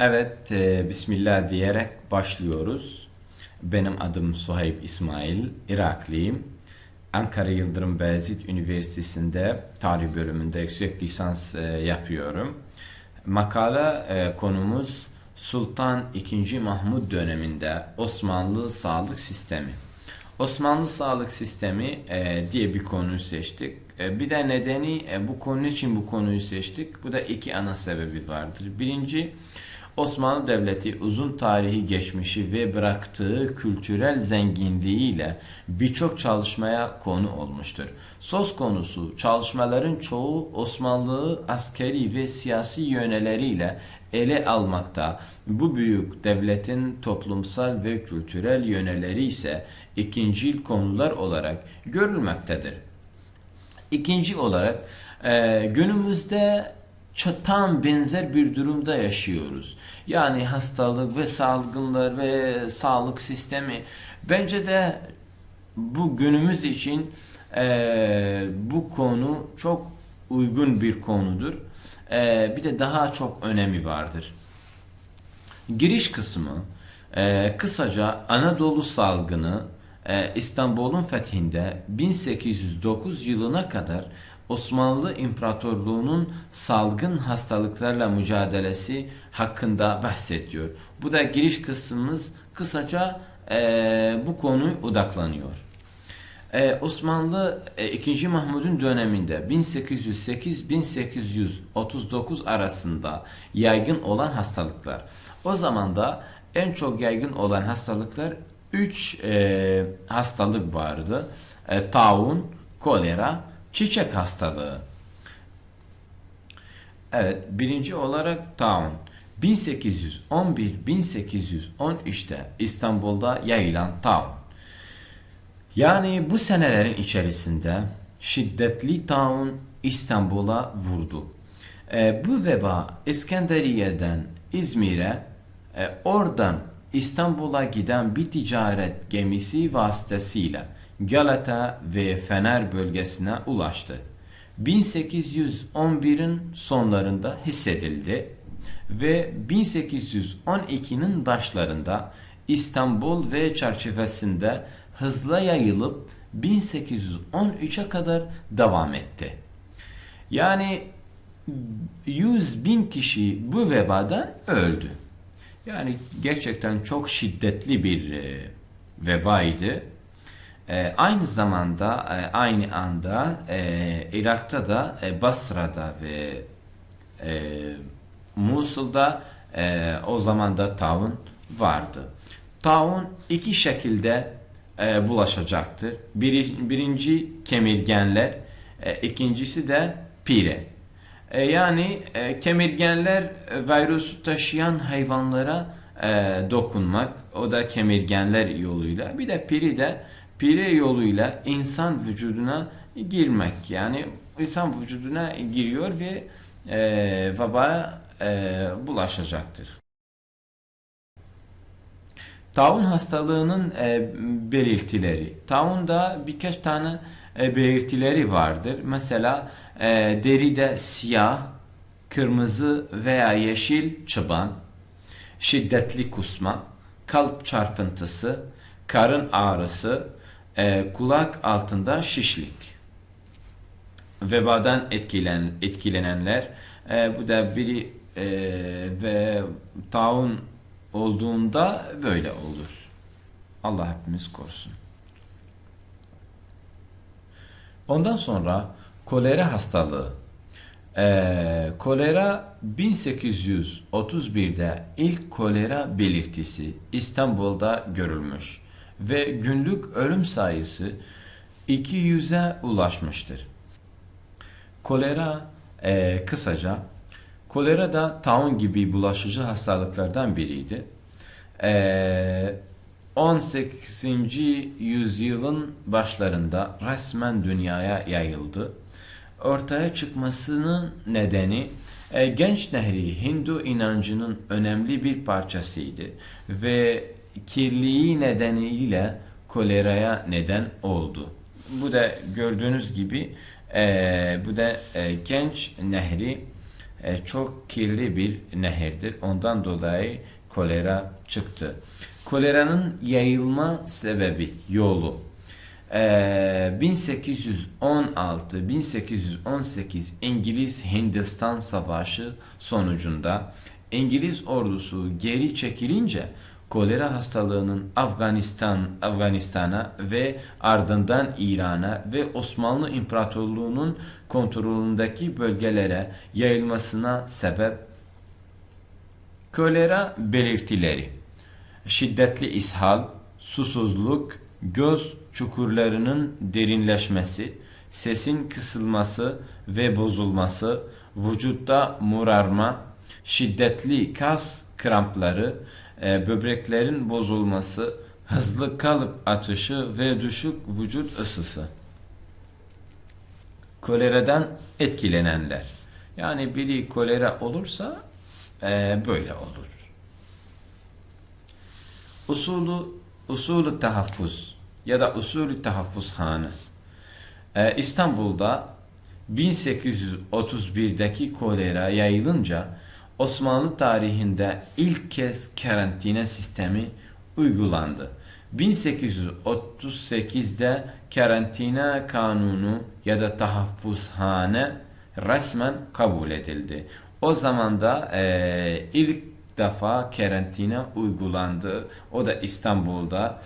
Evet, e, Bismillah diyerek başlıyoruz. Benim adım Suheyb İsmail, Iraklıyım. Ankara Yıldırım Beyazıt Üniversitesi'nde tarih bölümünde yüksek lisans e, yapıyorum. Makale e, konumuz Sultan II. Mahmud döneminde Osmanlı sağlık sistemi. Osmanlı sağlık sistemi e, diye bir konuyu seçtik. E, bir de nedeni e, bu konu için bu konuyu seçtik. Bu da iki ana sebebi vardır. Birinci Osmanlı Devleti uzun tarihi geçmişi ve bıraktığı kültürel zenginliğiyle birçok çalışmaya konu olmuştur. Söz konusu çalışmaların çoğu Osmanlı'yı askeri ve siyasi yöneleriyle ele almakta. Bu büyük devletin toplumsal ve kültürel yöneleri ise ikincil konular olarak görülmektedir. İkinci olarak e, günümüzde tam benzer bir durumda yaşıyoruz. Yani hastalık ve salgınlar ve sağlık sistemi bence de bu günümüz için e, bu konu çok uygun bir konudur. E, bir de daha çok önemi vardır. Giriş kısmı e, kısaca Anadolu salgını e, İstanbul'un fethinde 1809 yılına kadar Osmanlı İmparatorluğu'nun salgın hastalıklarla mücadelesi hakkında bahsediyor. Bu da giriş kısmımız kısaca e, bu konu odaklanıyor. Ee, Osmanlı e, 2. Mahmud'un döneminde 1808-1839 arasında yaygın olan hastalıklar. O zaman da en çok yaygın olan hastalıklar 3 e, hastalık vardı. E, taun, kolera, çiçek hastalığı. Evet, birinci olarak taun. 1811-1813'te İstanbul'da yayılan taun. Yani bu senelerin içerisinde şiddetli taun İstanbul'a vurdu. E, bu veba İskenderiye'den İzmir'e, e, oradan İstanbul'a giden bir ticaret gemisi vasıtasıyla Galata ve Fener bölgesine ulaştı. 1811'in sonlarında hissedildi ve 1812'nin başlarında İstanbul ve çerçevesinde hızla yayılıp 1813'e kadar devam etti. Yani 100 bin kişi bu vebadan öldü. Yani gerçekten çok şiddetli bir e, vebaydı. E, aynı zamanda e, aynı anda e, Irak'ta da e, Basra'da ve e, Musul'da e, o zaman da taun vardı. Taun iki şekilde e, bulaşacaktır. Bir, birinci kemirgenler, e, ikincisi de pire. E, yani e, kemirgenler e, virüsü taşıyan hayvanlara e, dokunmak, o da kemirgenler yoluyla. Bir de piri de pire yoluyla insan vücuduna girmek. Yani insan vücuduna giriyor ve e, veba e, bulaşacaktır. Taun hastalığının e, belirtileri. Taunda birkaç tane e, belirtileri vardır. Mesela e, deride siyah, kırmızı veya yeşil çıban, şiddetli kusma, kalp çarpıntısı, karın ağrısı, e, kulak altında şişlik. Vebadan etkilen, etkilenenler, e, bu da biri e, ve taun olduğunda böyle olur. Allah hepimiz korusun. Ondan sonra kolera hastalığı. Ee, kolera 1831'de ilk kolera belirtisi İstanbul'da görülmüş ve günlük ölüm sayısı 200'e ulaşmıştır. Kolera e, kısaca Kolera da taun gibi bulaşıcı hastalıklardan biriydi. Ee, 18. yüzyılın başlarında resmen dünyaya yayıldı. Ortaya çıkmasının nedeni e, Genç Nehri Hindu inancının önemli bir parçasıydı ve kirliliği nedeniyle koleraya neden oldu. Bu da gördüğünüz gibi e, bu da e, Genç Nehri e, çok kirli bir nehirdir. Ondan dolayı kolera çıktı. Koleranın yayılma sebebi, yolu e, 1816-1818 İngiliz Hindistan Savaşı sonucunda İngiliz ordusu geri çekilince kolera hastalığının Afganistan Afganistan'a ve ardından İran'a ve Osmanlı İmparatorluğu'nun kontrolündeki bölgelere yayılmasına sebep kolera belirtileri. Şiddetli ishal, susuzluk, göz çukurlarının derinleşmesi, sesin kısılması ve bozulması, vücutta morarma, şiddetli kas krampları, e, böbreklerin bozulması, hızlı kalp atışı ve düşük vücut ısısı. Koleradan etkilenenler. Yani biri kolera olursa e, böyle olur. Usulü usulü tahaffuz ya da usulü tahaffuzhane. Ee, İstanbul'da 1831'deki kolera yayılınca Osmanlı tarihinde ilk kez karantina sistemi uygulandı. 1838'de karantina kanunu ya da tahaffuzhane resmen kabul edildi. O zaman da e, ilk defa karantina uygulandı. O da İstanbul'da.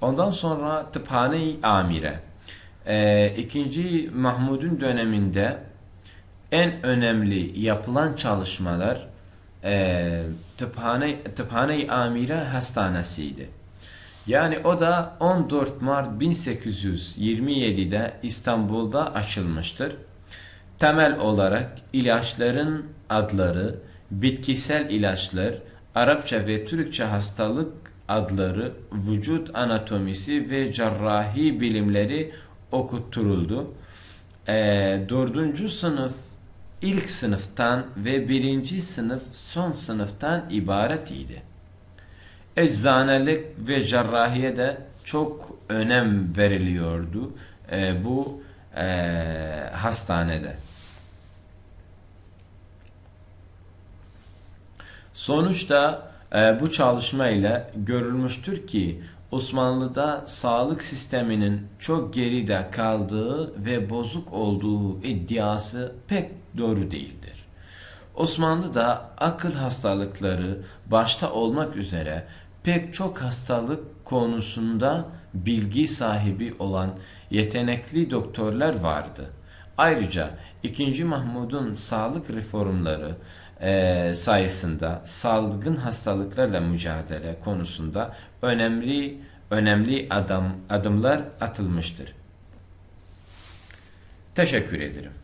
Ondan sonra tıphane-i amire. Ee, ikinci Mahmud'un döneminde en önemli yapılan çalışmalar e, tıphane, tıphane-i amire hastanesiydi. Yani o da 14 Mart 1827'de İstanbul'da açılmıştır. Temel olarak ilaçların adları, bitkisel ilaçlar, Arapça ve Türkçe hastalık adları, vücut anatomisi ve cerrahi bilimleri okutturuldu. E, dördüncü sınıf ilk sınıftan ve birinci sınıf son sınıftan ibaret idi. Eczanelik ve cerrahiye de çok önem veriliyordu e, bu e, hastanede. Sonuçta e, bu çalışma ile görülmüştür ki Osmanlı'da sağlık sisteminin çok geride kaldığı ve bozuk olduğu iddiası pek doğru değildir. Osmanlı'da akıl hastalıkları başta olmak üzere pek çok hastalık konusunda bilgi sahibi olan yetenekli doktorlar vardı. Ayrıca 2. Mahmud'un sağlık reformları e, sayesinde salgın hastalıklarla mücadele konusunda önemli önemli adam adımlar atılmıştır. Teşekkür ederim.